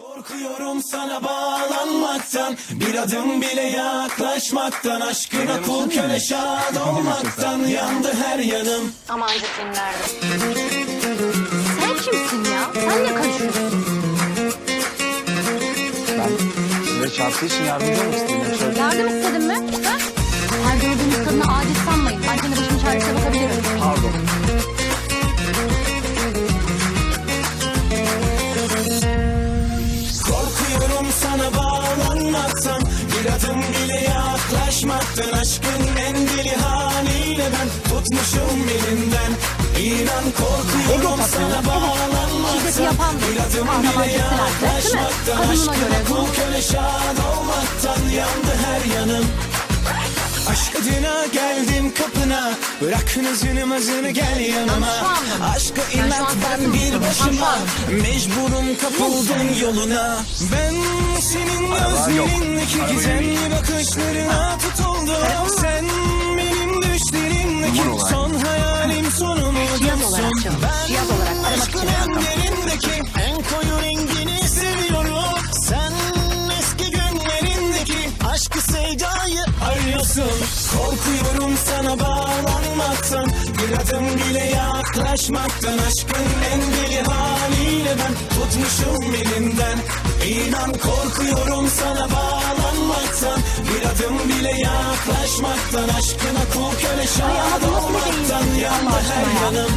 Korkuyorum sana bağlanmaktan Bir adım bile yaklaşmaktan Aşkına kul köle şad olmaktan Yandı her yanım Amancı filmlerde. Sen kimsin ya? Sen ne karışıyorsun? Ben size çarptığı için yardımcı olmak istedim. Yardım istedin mi? Ha? Her gördüğünüz kadını aciz bağlanmaktan Bir adım bile yaklaşmaktan Aşkın en deli haliyle ben Tutmuşum elinden. İnan korkuyorum sana bağlanmaktan yapan Bir adım bile yaklaşmaktan Aşkına kul köle şad olmaktan Yandı her yanım. Aşk adına geldim kapına. Bırak nazını mazını gel yanıma. Aşka inat ben bir başıma. Mecburum kapıldım yoluna. Ben senin gözlerindeki gizemli bakışlarına tutuldum. Sen benim düşlerimdeki son hayalim sonumu Cihaz olarak. Ben Cihaz olarak aramak için en derindeki en koyu rengini seviyorum. Sen eski günlerindeki aşkı sevdayı arıyorsun. Korkuyorum sana bağlanmaktan Bir adım bile yaklaşmaktan. Aşkın en deli haliyle ben tutmuşum elimden İnan korkuyorum sana bağlanmaktan. Bir adım bile yaklaşmaktan Aşkına kul köle şad olmaktan. Yandı her yanım